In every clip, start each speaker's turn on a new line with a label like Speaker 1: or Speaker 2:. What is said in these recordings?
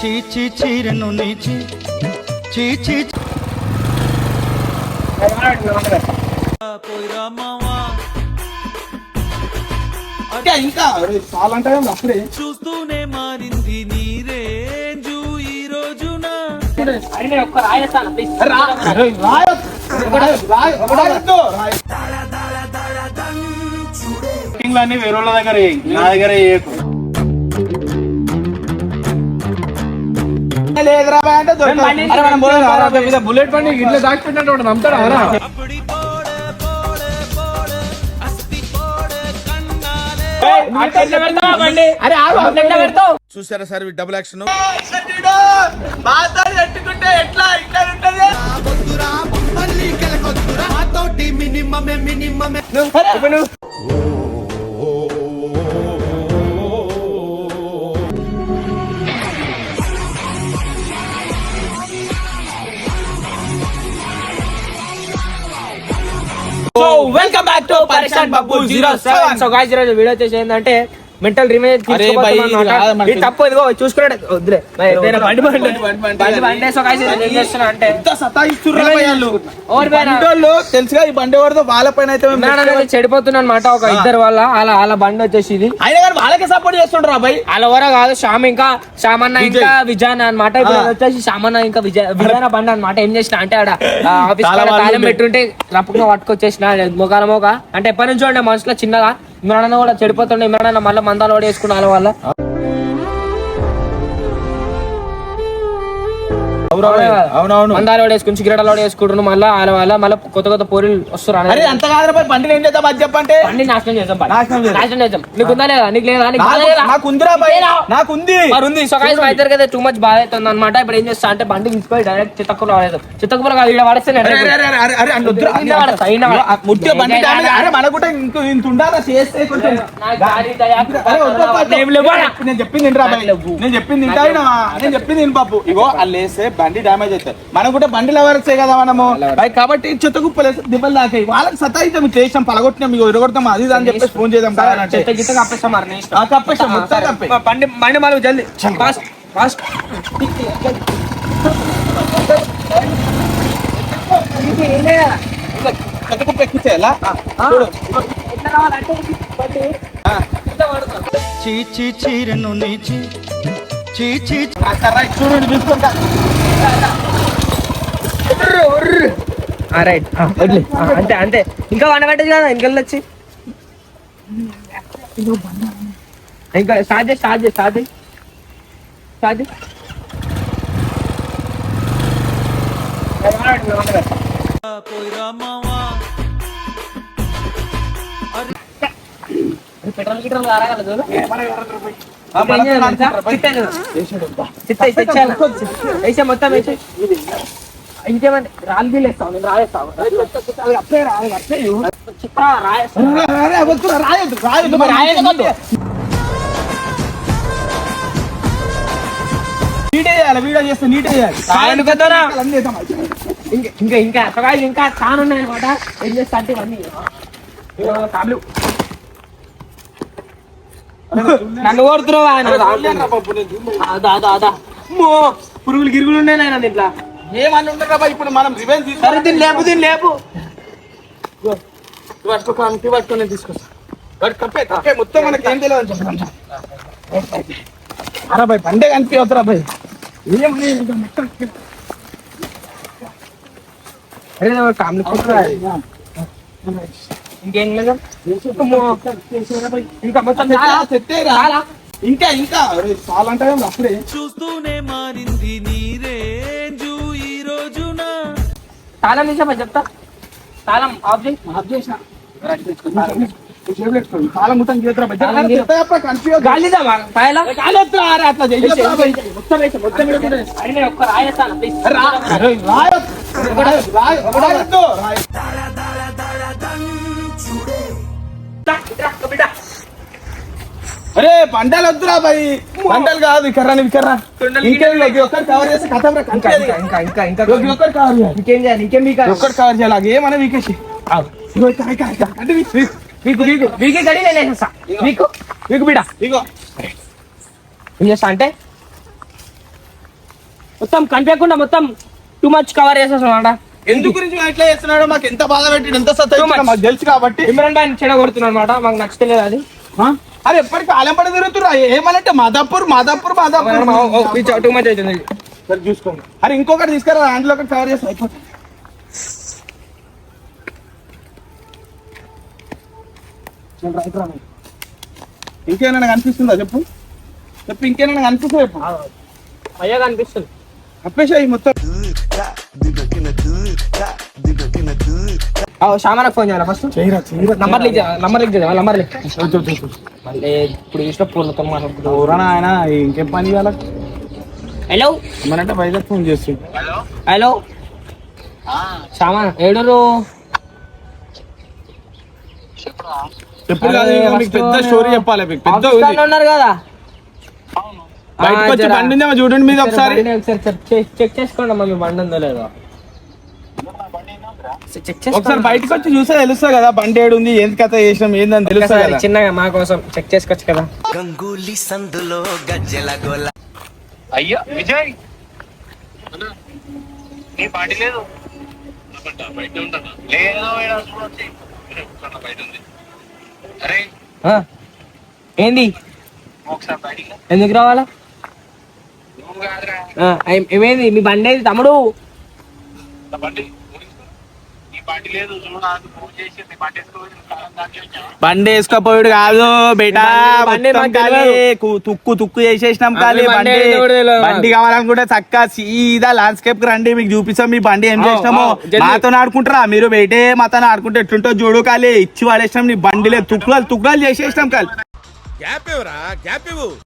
Speaker 1: చీచి చీరను నీచి. చీచి పోయిరా మావా
Speaker 2: ఇంకా అంటే అప్పుడే.
Speaker 1: చూస్తూనే మారింది నీ రేంజు ఈ రోజున.
Speaker 2: అన్ని వేరే వాళ్ళ దగ్గర. నా దగ్గర వేయకు. లేదురా అంటే దొరకదు. బుల్లెట్ బండి ఇట్లా దాచిపెట్టినట్టు నమ్ముతాడా రా?
Speaker 1: అప్పటి పోడే పోడే పోడే అస్తి పోడే కన్నాలే
Speaker 2: అరే ఆగు.
Speaker 3: చూసారా సార్ డబుల్ యాక్షన్
Speaker 2: మాట్లాడి పెట్టుకుంటే
Speaker 4: so welcome back to Parishan Babu zero seven so guys ఈరోజు వీడియో వచ్చేసి ఏంటంటే మెంటల్ రిమేజ్.
Speaker 2: ఇది
Speaker 4: తప్పు ఇదిగో చూసుకున్నాడు. వద్దులే.
Speaker 2: వాళ్ళు. తెలుసుగా ఈ బండి ఎవరిదో వాళ్ళ పైన అయితే
Speaker 4: చెడిపోతున్నా అనమాట ఒక ఇద్దరు వల్ల అలా అలా బండి వచ్చేసి ఇది.
Speaker 2: అయినా కానీ వాళ్ళకే సపోర్ట్ చేస్తుండ్రా భయ్.
Speaker 4: వాళ్ళ వర కాదు శ్యామ్ ఇంకా శ్యామన్న ఇంకా విజయన్ అనమాట ఇప్పుడు. వచ్చేసి శ్యామన్న ఇంకా విజయ విజయన బండి అనమాట ఏం చేసిన అంటే ఆడ ఆఫీస్
Speaker 2: వాళ్ళు.
Speaker 4: పెట్టుంటే రప్పుగా పట్టుకొచ్చేసిన మొగాల మొగ. అంటే ఎప్పటి నుంచి ఉండే మనసులో చిన్నగా. ఇమ్రాన్ కూడా చెడిపోతుండే. ఇమ్రాన్ మళ్ళీ మందాలు కూడా వేసుకున్న వాళ్ళ.
Speaker 2: అవునవును.
Speaker 4: వేసుకుని సిగరెట్ వేసుకుంటున్నాం మళ్ళీ వాళ్ళ వల్ల మళ్ళీ కొత్త కొత్త పోరీలు వస్తారు
Speaker 2: అరే అంత కాదురా భయ్ బండిని ఏం చేద్దాం అది చెప్పంటే?
Speaker 4: బండి నాశనం చేద్దాం బండి.
Speaker 2: నాశనం చేద్దాం.
Speaker 4: నీకు ఉందా లేదా? నీకు లేదా? నీకు
Speaker 2: నాకు-? నాకుంది.
Speaker 4: మరి ఉంది. సొకాయ ఇద్దరు కదా టూ మచ్ బాధ అవుతుంది అనమాట ఇప్పుడు ఏం చేస్తా అంటే బండి తీసుకొని డైరెక్ట్ చిత్తకులు వాడేది చిత్తకులు కాదు ఇక్కడ వాడేస్తే నేను.
Speaker 2: బండి చెప్పింది బాబు. ఇగో వాళ్ళు వేస్తే బండి డ్యామేజ్ అవుతుంది. మనకుంటే బండి లవర్సే కదా మనము? కాబట్టి చెత్త కుప్పలేసి దిబ్బలు దాకాయి వాళ్ళకి సతాయిస్తాం ఇట్లా చేసాం పలగొట్టినాం మీకు ఇరగొడతాం అది అని చెప్పేసి ఫోన్ చేద్దాం కదా
Speaker 4: చెత్త గిత్త కప్పేస్తా మరి నీ ఇష్టం.
Speaker 2: ఆ, కప్పేసాం, మొత్తం కప్పే.
Speaker 4: మా బండి బండి మళ్ళీ జల్దీ. Fast fast.
Speaker 2: చెత్త కుప్ప ఎక్కించేయాలా చూడు.
Speaker 1: చీచి చీరను నీచి. చీచి
Speaker 2: చూడండి చూసుకుంటా
Speaker 4: రైట్ అంతే అంతే. ఇంకా వంట పెట్టదు కదా ఇంకెళ్ళి వచ్చి. ఇంకా స్టార్ట్ చేయి స్టార్ట్ చేయి స్టార్ట్ చేయి. స్టార్ట్ చేయి. పెట్రోల్ గిట్రోల్ కారా
Speaker 2: ఆ,
Speaker 4: ఏం కదా. వేసే మొత్తం వేసే ఇంకేమంటే రాళ్ళు నేను రాయేస్తావు? అప్పుడే అప్పుడే.
Speaker 2: నీటే చేయాలి వీడియో చేస్తే నీటే చేయాలి.
Speaker 4: రాయను కదరా.
Speaker 2: అన్నీ చేద్దాం.
Speaker 4: ఇంకా ఇంకా ఇంకా చాలా ఉన్నాయి అనమాట ఏం చేస్తా అంటే ఇవన్నీ కాబ్లు నన్ను కొడుతున్నావా
Speaker 2: అరే, చూడలేనురా బాబు, నేను చూడలేదు.
Speaker 4: అదా అదా అదా అమ్మో పురుగులు గిరుగులు ఉన్నాయి నాయన దీంట్లో.
Speaker 2: ఏమని ఉండరా ఇప్పుడు మనం రివెంజ్
Speaker 4: దీన్ని లేపు దీన్ని లేపు.
Speaker 2: పట్టుకో పట్టుకొని తీసుకొస్తా. వాడు కప్పే కప్పే మొత్తం మనకి ఏం తెలియదు అరే బాయ్ పండే కనిపించవుతురా బాయ్. ఏం లేదు, ఇంకా మొత్తం
Speaker 4: అరే కామ్లు కొట్టురా. ఇంకేం లేదు. ఇంకా మొత్తం.
Speaker 2: ఇంకా ఇంకా అరే, చాలా అంటే అప్పుడే.
Speaker 1: చూస్తూనే మారింది నీ రేంజు ఈ రోజున.
Speaker 4: తాళం తీసామా చెప్తా? తాళం ఆఫ్ చేయి.
Speaker 2: ఆఫ్ చేసిన. చేతురా
Speaker 4: తాళం
Speaker 2: అరే బండలు వద్దురా బాయ్. బండలు కాదు ఇక్కడ ఇక్కడ ఒక్కటి కవర్ చేస్తే కథం
Speaker 4: ఇంకా ఇంకా ఇంకా
Speaker 2: కవర్ చేయాలి.
Speaker 4: ఇంకేం చేయాలి? ఇంకేం మీకు
Speaker 2: కవర్ చేయాలి. అది ఏమన్నా వీకేసి. అంటే వీ- వీ-
Speaker 4: మీకు మీకు మీకు గడి నేను వేసేస్తా మీకు మీకు బిడ్డ
Speaker 2: ఇగో.
Speaker 4: ఏం చేస్తా అంటే మొత్తం కనిపించకుండా మొత్తం టూ మచ్ కవర్ చేసేసాం అన్నమాట
Speaker 2: ఎందుకు గురించి ఎట్లా చేస్తున్నాడో మాకు ఎంత బాధ పెట్టి ఎంత సత్తా మాకు తెలుసు కాబట్టి.
Speaker 4: ఇమ్రాన్ భాయ్ చెడ కొడుతున్నాడు అనమాట మాకు నచ్చలేదు అది?
Speaker 2: అరే ఎప్పటికీ ఆలంపడి తిరుగుతురా ఏమనంటే మాదాపూర్ మాదాపూర్ మాదాపూర్.
Speaker 4: టూ మచ్ అవుతుంది.
Speaker 2: సరే చూసుకోండి. అరే ఇంకొకటి తీసుకురా దాంట్లో ఒకటి కవర్ చేసి అయిపోతుంది ఇంకేమైనా కనిపిస్తుందా చెప్పు. చెప్పు ఇంకేమైనా కనిపిస్తుందా చెప్పు.
Speaker 4: అయ్యా కనిపిస్తుంది.
Speaker 2: అప్పేసాయి మొత్తం.
Speaker 4: షామానకు ఫోన్ చేయాలి ఫస్ట్? నంబర్ లిక్ నంబర్ లిక్ చేద్దాం నంబర్ లిక్. మళ్ళీ ఇప్పుడు చూసిన పూర్ణతో మాట్లాడుతున్నాం
Speaker 2: ఎవరన్నా ఆయన ఇంకేం పని చేయాలి
Speaker 4: హలో
Speaker 2: ఏమనంటే వైజాగ్ ఫోన్ చేస్తుంది.
Speaker 4: హలో సామాన్ ఏడూరు
Speaker 2: ఎప్పుడు కాదు ఇగో మీకు పెద్ద స్టోరీ చెప్పాలి మీకు పెద్ద
Speaker 4: ఆఫీస్
Speaker 2: ఉంది.
Speaker 4: కాడలో ఉన్నారు కదా?
Speaker 2: బయటకు వచ్చి
Speaker 4: జరా.
Speaker 2: బండి ఉందేమో చూడండి మీద ఒకసారి
Speaker 4: బండి ఒకసారి చెక్ చేసుకోండి అమ్మా మీ బండి ఉందో లేదో. చెక్
Speaker 2: ఒకసారి
Speaker 4: చేసుకోండి
Speaker 2: బయటకు వచ్చి చూస్తే తెలుస్తుంది కదా బండి ఏడు ఉంది ఏంది కథ చేసినాం ఏందని తెలుస్తుంది
Speaker 4: ఒకసారి
Speaker 2: కదా.
Speaker 4: చిన్నగా మా కోసం చెక్ చేసుకోవచ్చు కదా.
Speaker 3: గంగూలీ సందులో గజ్జెల గోల.
Speaker 5: అయ్యా విజయ్! నీ పార్టీ లేదు. బయట ఉంటాను? లేదు బయట ఉంది. అరే.
Speaker 4: ఏంది?
Speaker 5: ఒకసారి.
Speaker 4: ఎందుకు రావాలా? ఏమైంది? మీ బండి తమ్ముడు?
Speaker 5: బండి.
Speaker 2: బండి వేసుకోపోయాడు కాదు బేటా. తుక్కు తుక్కు చేసేసినాం
Speaker 4: మీ బండి
Speaker 2: బండి. కావాలనుకుంటే చక్క సీదా ల్యాండ్స్కేప్కి రండి మీకు చూపిస్తాం. మీ బండి ఏం చేసినామో. మాతో ఆడుకుంటారా? మీరు బయటే మాతో ఆడుకుంటే ఎట్లుంటో చూడు ఖాళీ ఇచ్చి వాడేసినాం నీ బండిలే తుక్కులు తుక్కులు చేసేసినాం ఖాళీ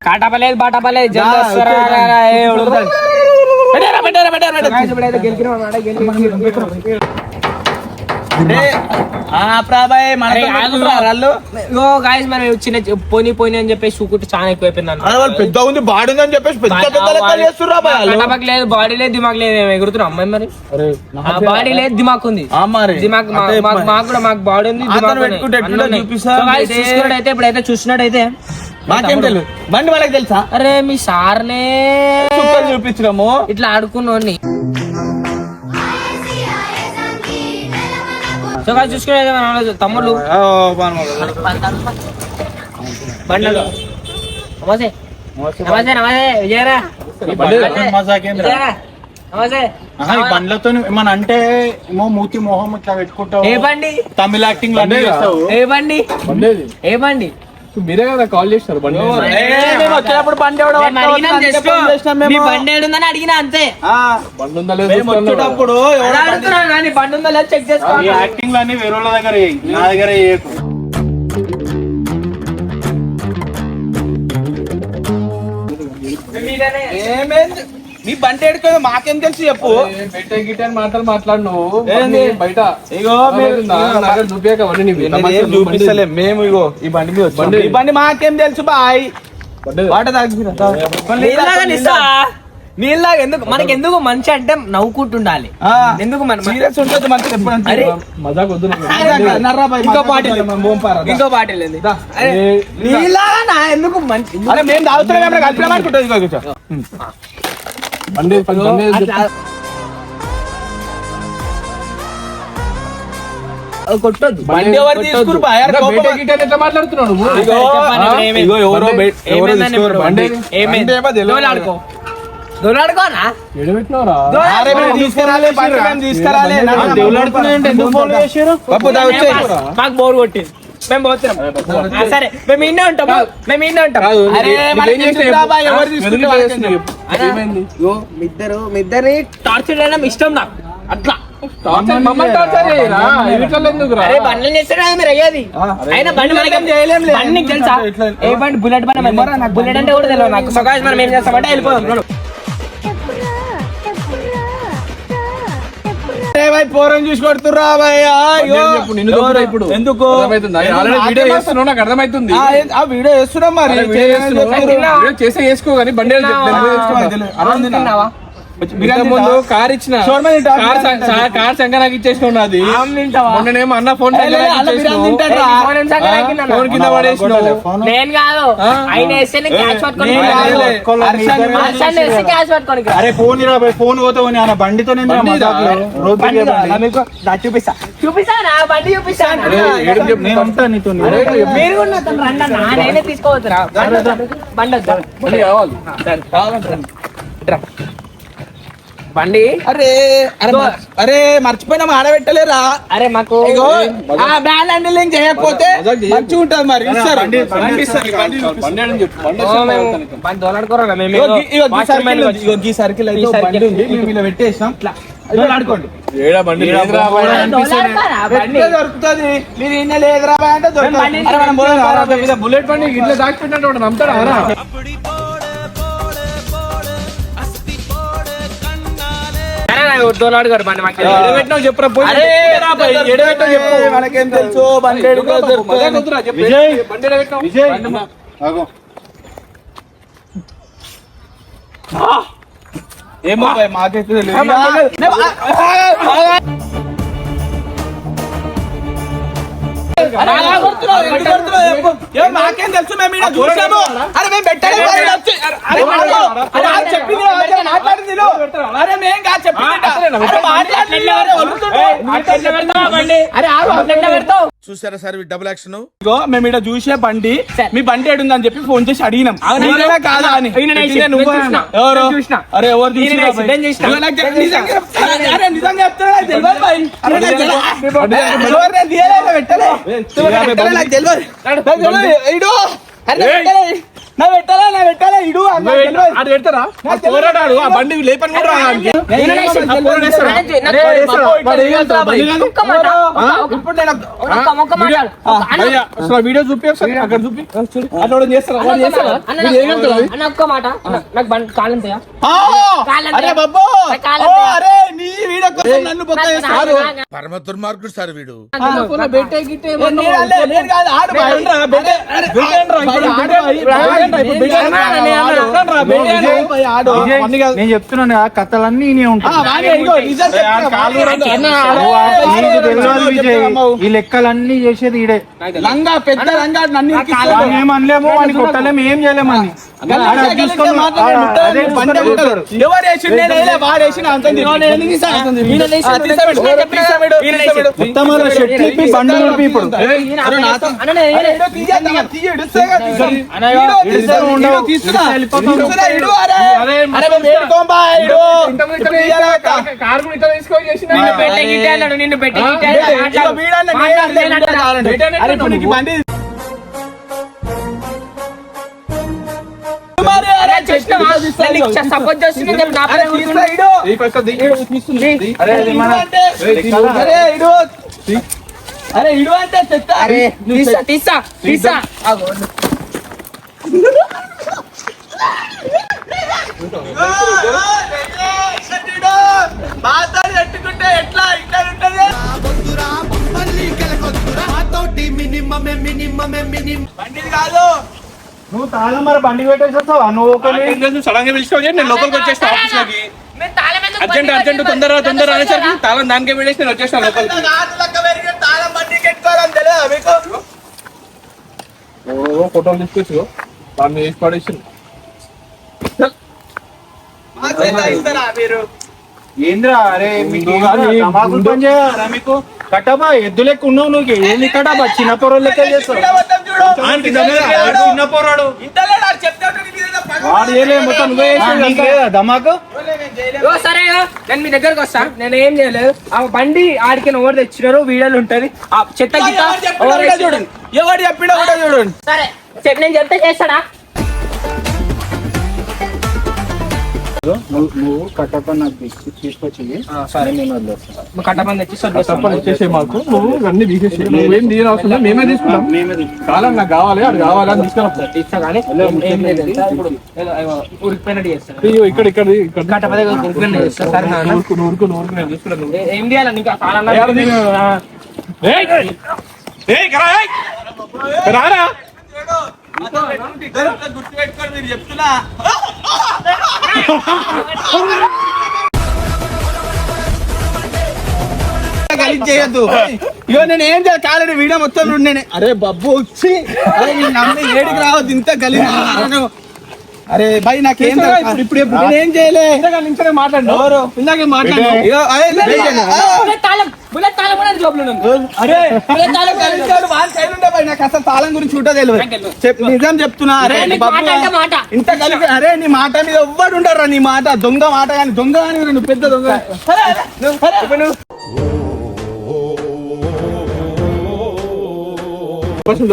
Speaker 4: కాటపలేదు బాటపలేదు. చిన్న పోనీ పోనీ అని చెప్పేసి చూకుంటే చాలా ఎక్కువైపోయింది
Speaker 2: పెద్ద ఉంది బాడీ ఉందని చెప్పేసి పెద్ద
Speaker 4: లేదు బాడీ లేదు దిమాగ్ లేదు ఏమి ఎగురుతున్నాం అమ్మాయి మరి? బాడీ లేదు దిమాగ్ ఉంది. దిమాగ్ మాకు కూడా మాకు బాడీ ఉంది. చూసుకున్నట్టయితే ఇప్పుడైతే చూసినట్టయితే
Speaker 2: మాకేం తెలియదు బండి వాళ్ళకి తెలుసా?
Speaker 4: అరే మీ సార్నే
Speaker 2: చూపించినాము.
Speaker 4: ఇట్లా ఆడుకున్నోని సో మన వాళ్ళు తమ్ముళ్ళు. బండలు. నమస్తే. నమస్తే విజయరా.
Speaker 2: బండ్లతో ఏమన్నా అంటే ఏమో మూతి మొహం ఇట్లా పెట్టుకుంటావు.
Speaker 4: ఏ బండి?
Speaker 2: తమిళ యాక్టింగ్
Speaker 4: ఏ బండి? ఏ బండి?
Speaker 6: మీరే కదా కాల్ చేస్తారు బండి
Speaker 2: వచ్చినప్పుడు బండి.
Speaker 4: బండి ఏడుందని అడిగినా అంతే
Speaker 2: ఆ,
Speaker 6: బండి ఉందా లేదా.
Speaker 2: వచ్చేటప్పుడు
Speaker 4: అలా
Speaker 2: బండి-
Speaker 4: అడుగుతున్నాను కానీ బండి ఉందో లేదో చెక్ చేసుకోవాలి
Speaker 2: యాక్టింగ్ అన్ని వేరే వాళ్ళ దగ్గర. నా దగ్గర. ఏమైంది మీ బండి ఎడుకోదో మాకేం తెలుసు చెప్పు.
Speaker 6: గిట్ట అని మాటలు మాట్లాడు నువ్వు బయట
Speaker 2: ఇగో చూపిస్తలేం. మేము ఇగో ఈ బండి మీద.
Speaker 6: బండి.
Speaker 2: ఈ బండి మాకేం తెలుసు? బాయ్. వాట.
Speaker 4: నీళ్ళగా నీళ్ళగా ఎందుకు? మనకి ఎందుకు మంచి అంటే నవ్వుకుంటుండాలి. ఎందుకు మన
Speaker 2: సీరియస్ ఉంటుంది మనకి
Speaker 4: ఇంకో బాటిల్. ఇంకో బాటిల్ నీళ్ళగా నా ఎందుకు మంచి
Speaker 2: మేము తాగుతున్నాం
Speaker 6: బండి
Speaker 4: కొట్టొద్దు.
Speaker 2: బండి ఎవరు తీసుకురు
Speaker 6: ఎట్లా
Speaker 2: ఇగో, తీసుకోరు? బండి.
Speaker 4: ఏమైంది?
Speaker 2: తీసుకురాలే.
Speaker 4: మాకు బోర్ కొట్టింది. మేము పోతున్నాం. సరే. మేము ఇన్నే ఉంటాం. మేము ఇన్నే ఉంటాం. ఇద్దరు మీ ఇద్దరిని టార్చర్ చేయడం ఇష్టం నాకు. అట్లా.
Speaker 6: టార్చర్ మమ్మల్ని టార్చర్ చేయరా? ఇవిట్లలో ఎందుకురా?
Speaker 4: అరే బండ్లు చేస్తే కదా మీరు అయ్యేది అయినా బండి మనకేం చేయలేం బండి నీకు తెలుసా? ఏ బండి బుల్లెట్ బండి. బుల్లెట్ అంటే కూడా తెలియదు నాకు. సో guys, మనం ఏం చేస్తామంటే వెళ్ళిపోదాం.
Speaker 2: పోరం చూసి
Speaker 6: దొబ్బుతా ఇప్పుడు
Speaker 2: ఎందుకు
Speaker 6: నాకు అర్థమవుతుంది
Speaker 2: ఆ, వీడియో చేస్తున్నాం మరి
Speaker 6: చేస్తే చేసుకో కానీ బండి ముందు? కార్ ఇచ్చిన? కార్ శంకర్ నాకు ఇచ్చేసిన ఉన్నది? మొన్ననేమో అన్న ఫోన్.
Speaker 4: ఫోన్
Speaker 6: కింద
Speaker 4: నేను.
Speaker 1: అరే ఫోన్ ఫోన్ పోతావు ఆయన బండితో
Speaker 4: బండి. చూపిస్తా.
Speaker 1: నీతో.
Speaker 4: మీరు నేనే? బండి
Speaker 6: కావాలి.
Speaker 4: బండి
Speaker 2: అరే అరే మర్చి- అరే మర్చిపోయినా ఆడబెట్టలేరా
Speaker 4: అరే మాకు
Speaker 2: ఇగో ఆ బ్యాన్ హ్యాండిలింగ్ చేయకపోతే. మంచిగా ఉంటది మరి ఇస్తారు
Speaker 1: బండి-
Speaker 2: బండి ఇస్తారు, బండి
Speaker 6: బండి అని చెప్పు బండి
Speaker 4: ఓ,
Speaker 6: వస్తే
Speaker 4: మేము
Speaker 6: పోతాను.
Speaker 4: బండి దోలాడుకోరా మేము
Speaker 2: ఇగో గీ- ఇగో గీ
Speaker 4: వాచ్మెన్
Speaker 2: సర్కిల్ ఉంది.
Speaker 4: వచ్చి.
Speaker 2: ఇగో గీ సర్కిల్ అయితే
Speaker 4: ఈ
Speaker 2: ఒక
Speaker 4: సర్కిల్.
Speaker 2: బండి ఉంది మేము ఇలా పెట్టేసాం ఇట్లా ఆడుకోండి
Speaker 6: ఏడా బండి లేదురా
Speaker 4: దోలాడుకోరా,
Speaker 6: బాయ్.
Speaker 4: బండి
Speaker 2: ఎట్లా దొరుకుతుంది మీరు ఇన్న లేదురా బాయ్ అంటే దొరుకుతుంది
Speaker 4: బండి
Speaker 2: అరే మనం పోదాం రా, రా, రా, రా.
Speaker 6: బుల్లెట్ బండి ఇట్లా దాచిపెట్టినట్టు వాడు
Speaker 4: దోలాడు గారు? బండి మాకు
Speaker 6: ఎడబెట్టినావు చెప్పరా పోయి
Speaker 2: ఎడబెట్టావు చెప్పు. మనకేం తెలుసు బండి
Speaker 6: బండి
Speaker 2: ఏమో మాకైతే తెలియదు
Speaker 6: ఆ, మాకు
Speaker 2: తెలుసు? మేము ఈడ చూసాము. అరే మేము ఆడు చెప్పింది మాట్లాడింది. అరే మేం కాదు చెప్పింది ఈడ. అరే
Speaker 4: పెడతావా.
Speaker 7: చూసారా సార్ డబుల్ యాక్షన్
Speaker 2: ఇగో మేము ఇక్కడ చూసే బండి. మీ బండి ఏడుందని చెప్పి ఫోన్ చేసి అడిగినాం.
Speaker 4: అవునా?
Speaker 2: కాదా అని. నువ్వు. ఎవరు. అరే నిజంగా నేను పెట్టలే. నేను పెట్టలే. ఇడు. అరే
Speaker 6: ఆడు పెడతారా ఆ పోరాడాడు ఆ బండి లేపని కూడా వీడియో చూపి అక్కడ చూపి చూడు
Speaker 2: అట్లా వాడు
Speaker 4: ఒక్క? మాట. నాకు బండి కాలంతయా
Speaker 7: పరమ దుర్మార్గుడు సార్ వీడు
Speaker 6: బెట్టే గిట్టే
Speaker 2: ఆడు
Speaker 1: నేను చెప్తున్నాను కథలన్నీ
Speaker 2: ఆ,
Speaker 1: తెలియదు విజయ్
Speaker 2: చెప్తున్నావు.
Speaker 1: ఈ లెక్కలన్నీ చేసేది ఈడే
Speaker 2: లంగా పెద్ద లంగా
Speaker 1: వాడిని కొట్టలేము ఏం చేయలేము అని?
Speaker 2: నేను
Speaker 1: ఇప్పుడు
Speaker 2: తీసాం. తీసాం,
Speaker 4: నిన్ను పెట్టే
Speaker 2: బండి
Speaker 4: సపోర్ట్ నా
Speaker 2: అరే, ఇడు. అరే, అంటే, అరే, ఇడు. అరే, ఇడు అంటే చెత్త.
Speaker 4: అరే తీసా తీసా తీసా అగో.
Speaker 2: మాట్లాడి పెట్టుకుంటే ఎట్లా ఇక్కడ ఉంటది బండిది కాదు
Speaker 1: నువ్వు తాళం మరి బండి పెట్టేసి వస్తావా నువ్వు ఒక
Speaker 6: సడన్గా పిలిచినావు చెప్పి నేను లోపలికి వచ్చేసిన
Speaker 4: ఆఫీస్లోకి
Speaker 6: అర్జెంట్ అర్జెంట్ తొందర తొందర అనేసరికి? తాళం దానికే వెళ్ళేసి నేను వచ్చేసిన లోపలికి
Speaker 2: తాళం బండి తెలియదు మీకు
Speaker 6: ఫోటోలు తీసుకొచ్చు దాన్ని వేసి పడేసి
Speaker 1: ఏంద్రా? అరే మీకు పని మీకు? కట్టబా ఎద్దు లెక్క ఉన్నావు నువ్వు. ఏంది కట్టబా చిన్న పొరలు లెక్క చేస్తావు?
Speaker 2: మొత్తం
Speaker 1: చిన్న పోరాడు. వాడు చేయలే నువ్వే లేదా ధమాకు.
Speaker 4: ఓ సరే నేను మీ దగ్గరకు వస్తా. నేను ఏం చేయలేదు. ఆ బండి ఆడికి ఎవరు తెచ్చినారో వీడియోలు ఉంటది. ఆ చెత్త.
Speaker 2: చూడండి ఎవరు చెప్పిండో కూడా చూడండి
Speaker 4: సరే చెప్పు నేను చెప్తే చేస్తాడా?
Speaker 1: నువ్వు నువ్వు నాకు తీసుకు- తీసుకొచ్చి సరే. నేను వదిలేస్తాను.
Speaker 4: కట్టమని తెచ్చి
Speaker 6: వచ్చేసే మాకు. నువ్వు అన్ని తీసేసి నువ్వేం తీయని అవసరం లేదు. మేమే తీసుకుంటాం.
Speaker 1: మేమే తీసుకుంటాం.
Speaker 6: కాలం నాకు కావాలి అది కావాలి అని తీసుకురా.
Speaker 4: ఇస్తా కానీ ఏం- ఏం లేదు తెలుసా? ఇప్పుడు ఏదో, ఏదో ఉరికిపోయినట్టు చేస్తాను
Speaker 6: ఇయ్యో, ఇక్కడ ఇక్కడ ఇక్కడ.
Speaker 4: కట్టప దగ్గర ఉరికిపోయినట్టు చేస్తా. సరే నాన్న.
Speaker 6: నూరుకు నూరుకు నూరుకు. నేను చూసుకున్నాను నువ్వు.
Speaker 4: ఏ- ఏం చేయాలి నీకు ఆ కాలంలో
Speaker 6: ఏడ దిగు? ఏయ్! ఏయ్, ఇక్కడ ఏయ్! రారా.
Speaker 2: ఇగో నేను ఏం చేయాలి? కాలేడు వీడియో మొత్తం నేను. అరే బబ్బు వచ్చి అరే నమ్మి ఏడికి రావద్దు ఇంత గలి అరే బాయ్ నాకేం ఇప్పుడు ఇప్పుడు ఏం చేయలే?
Speaker 6: మాట్లాడు ఇందాక మాట్లాడు
Speaker 4: బుల్లెట్ తాళం బుల్లెట్ కూడా జోబులో
Speaker 2: అరే తాళం కలిసాడు వాని సైడ్ ఉండే భయ్ నాకు అసలు తాళం గురించి ఉంటో తెలియదు. చెప్ నిజం చెప్తున్నా అరే
Speaker 4: మాట అంటే మాట.
Speaker 2: ఇంత కలిసి అరే నీ మాట మీద ఎవ్వడు ఉండరు నీ మాట. దొంగ మాట కానీ దొంగ కానీ నువ్వు పెద్ద దొంగ. ఉంది.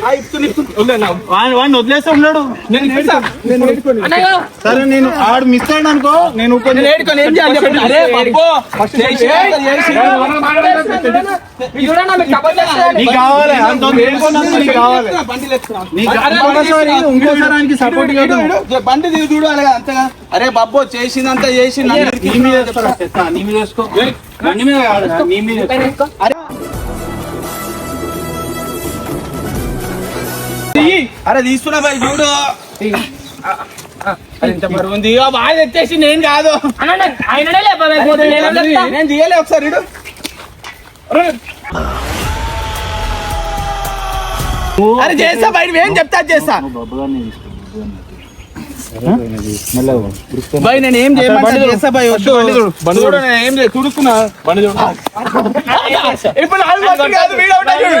Speaker 2: ఆ ఇప్పు, ఇప్పు.
Speaker 1: వాడిని వదిలేస్తే ఉన్నాడు సరే నేను ఆడు మిస్ అయ్యాడు అనుకో నేను
Speaker 2: చేసి- చేసి-.
Speaker 1: నీకు కావాలి అంత నీకు కావాలి. నీకు ఇంకోసారి సపోర్ట్.
Speaker 2: బండి దిగు చూడు అలాగా అంతగా అరే బాబో చేసిందంతా చేసి
Speaker 1: నీ మీద నీ మీద వేసుకో. బండి మీద కాదు నీ మీద వేసుకో.
Speaker 2: అరే. తీసుకున్నా బాయ్ చూడు. ఇంత బరువు ఉంది బాగా తెచ్చేసి నేను కాదు.
Speaker 4: నేనేం
Speaker 2: తీయలే ఒకసారి ఇడు. అరే చేస్తా బయట ఏం చెప్తా చేస్తా. బాయ్ నేను ఏం చేయమంటా చేస్తా బాయ్ వద్దు. చూడు నేను ఏం చేయ తుడుకున్నా
Speaker 6: బండి చూడు.
Speaker 2: ఇప్పుడు కాదు వీడు చూడు.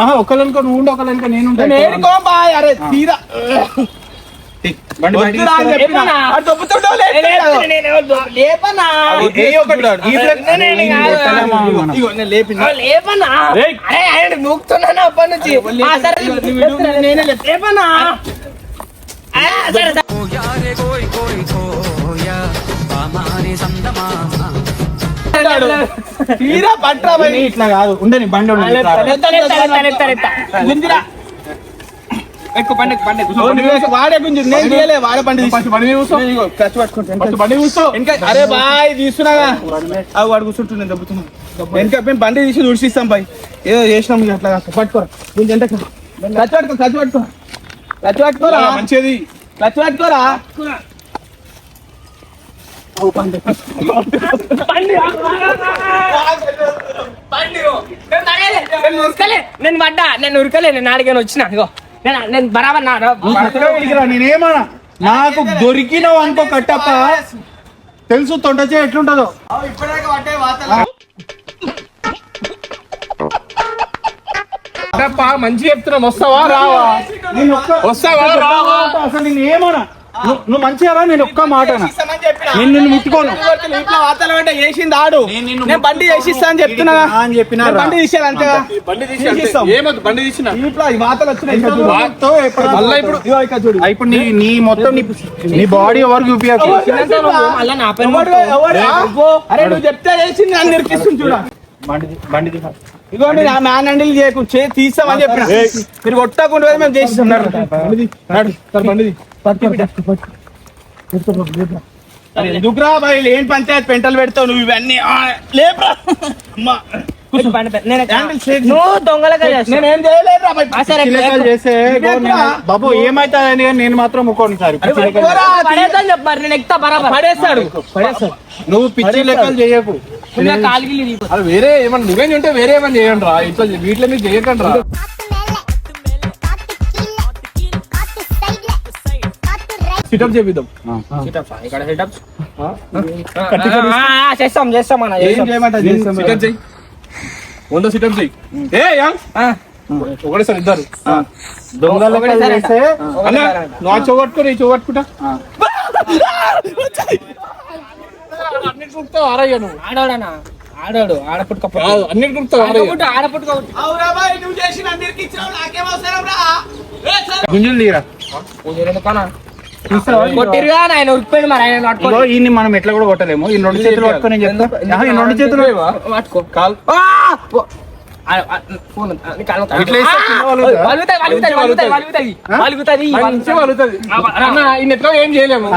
Speaker 6: గా- నువ్వు
Speaker 1: ఉండి ఒకలనుకో నేను
Speaker 2: అరే తీరా.
Speaker 4: నూకుతున్నాను అప్పటి నుంచి? ఆ, సరే,
Speaker 2: నేనే లేపు.
Speaker 4: లేపనా? ఆ, సరే, సరే.
Speaker 2: తీరా పట్రా
Speaker 1: ఇట్లా కాదు. ఉండని బండి.
Speaker 2: గుంజిరా
Speaker 4: ఎక్కు పండు పండు
Speaker 2: ఓ, నువ్వు వాడే గుంజి. నేను తీయలే వాడే పండి
Speaker 6: బండి మీద కూర్చో.
Speaker 2: నేను ఇగో ఖర్చు పట్టుకుంటాను
Speaker 6: ఫస్ట్ బండి కూర్చో.
Speaker 2: ఇంకా అరే బాయ్ తీసుకున్నాగా అవి వాడు కూర్చుంటున్నాను దెబ్బతున్నా. వెనక మేము బండి తీసి దుడిసిస్తాం బాయ్. ఏదో చేసినాం అట్లా కాస్త. పట్టుకోరా గుంజి ఎంత ఖర్చు పట్టుకో ఖర్చు పట్టుకో. ఖర్చు పట్టుకోరా.
Speaker 6: మంచిది.
Speaker 2: ఖర్చు పట్టుకోరా.
Speaker 4: నేను పడ్డా నేను ఉరకలే నేను ఆడిగానే వచ్చిన ఇగో నేను నేను బరాబర్ నా
Speaker 1: నేనేమన్నా నాకు దొరికినావు అనుకో కట్టప్ప తెలుసు తొండచే ఎట్లుంటదో
Speaker 6: అడప్ప మంచిగా చెప్తున్నాం వస్తావా రావా వస్తావా రావా?
Speaker 1: అసలు నేను ఏమన్నా నువ్వు- మంచిగా నేను ఒక్క
Speaker 2: చెప్పిన.
Speaker 1: నేను నిన్ను ముట్టుకోను.
Speaker 2: ఇంట్లో వాతలు అంటే చేసింది ఆడు నేను బండి చేసిస్తా అని చెప్తున్నా
Speaker 1: అని చెప్పినా
Speaker 2: బండి తీసేయాలి అంతే.
Speaker 6: బండి
Speaker 2: తీసిస్తాం.
Speaker 6: బండి తీసిన.
Speaker 2: ఇంట్లో ఈ వాతలు వచ్చినాయి
Speaker 6: ఇప్పుడు
Speaker 2: చూడు.
Speaker 1: ఇప్పుడు నీ నీ మొత్తం నీ నీ బాడీ ఎవరికి?
Speaker 2: అరే నువ్వు చెప్తే నిరికిస్తుంది చూడ.
Speaker 1: బండి బండి
Speaker 2: మ్యాన్ హ్యాండిల్ చేయకు చే తీస్తామని చెప్పిన. మీరు కొట్టకుండా మేము అరే ఎందుకురా లేని పంచాయత్ పెంటలు పెడతావు నువ్వు ఇవన్నీ? ఆ, లేపురా. అమ్మా.
Speaker 4: ఆ?
Speaker 1: బాబు నేను మాత్రం ఒక్కోని సారి.
Speaker 2: అరే ఎక్కువరా,
Speaker 4: పడేద్దాం చెప్పు మరి. నేను ఎక్కుతా బరాబర్.
Speaker 2: పడేస్తాడు. పడేస్తాడు.
Speaker 1: నువ్వు పిచ్చి లెక్కలు చేయకు.
Speaker 6: అది వేరే ఏమన్నా నువ్వేం ఉంటే వేరే ఏమన్నా చేయండి రా ఇట్లా వీటిలో మీరు చేయకండి రా సిటప్ చేపిద్దాం.
Speaker 4: చేస్తాం చేస్తాం అన్న చేస్తాం.
Speaker 6: సిటప్ చెయ్యి వంద సిటప్ చెయ్యి ఏ యాంగ్? ఒకటేసారి ఇద్దరు.
Speaker 1: దొంగ లెక్కలు
Speaker 4: సరే.
Speaker 1: చేస్తే
Speaker 6: అన్న. నువ్వు ఆ చెవు పట్టుకో నీ చెవు పట్టుకుంటా. అన్నిటి కుడుతావు ఆరయ్య నువ్వు.
Speaker 4: ఆడాడనా? ఆడాడు. ఆడపుట్టుకపో
Speaker 6: కాదు, అన్నిటి కుడుతావు ఆరయ్య
Speaker 4: ఆడపుట్టుకోవచ్చు
Speaker 2: అవురా బాయ్ నువ్వు చేసిన అందరికి ఇచ్చినావు నాకేం అవసరం రా. ఏ సార్?
Speaker 1: గుంజులు తీరా?
Speaker 4: కొట్టిరుగా ఆయన ఉరిపోయింది మరి ఆయన పట్టుకో
Speaker 1: ఇగో ఈయన్ని మనం ఎట్లా కూడా కొట్టలేము. ఈ రెండు చేతులు పట్టుకొని నేను చెప్తా ఈ రెండు చేతులు
Speaker 4: పట్టుకో.
Speaker 2: కాల్.
Speaker 4: ఆ! పో. ఆ, ఆ, ఫోన్ ఉంది. ఆ, నీ కాలు ఉంది.
Speaker 1: ఇట్లా వేస్తే కింద పలుకుతుందా?
Speaker 4: వలుగుతాయి, వలుగుతాయి, వలుగుతాయి, వలుగుతాయి. వలుగుతాయి,
Speaker 6: మంచిగా
Speaker 4: వలుగుతాయి.
Speaker 6: వలుగుతుంది అన్న ఈయన ఎట్లా ఏం చేయలేము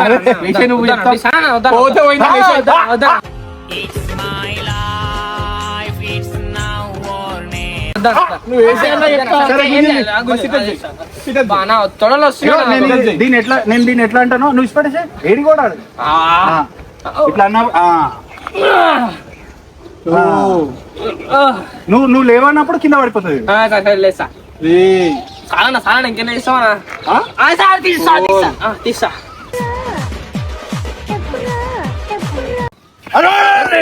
Speaker 1: నేను ఎట్లా నేను దీన్ని ఎట్లా అంటాను నువ్వు ఇష్టపడేసే ఏడి కూడా ఇట్లా అన్నా. నువ్వు నువ్వు లేవన్నప్పుడు కింద పడిపోతుంది.
Speaker 4: లేసా సాలనా సాలనా ఇంకేం ఇస్తావా సార్ తీసా తీసా ఆ, తీసా
Speaker 1: అరే!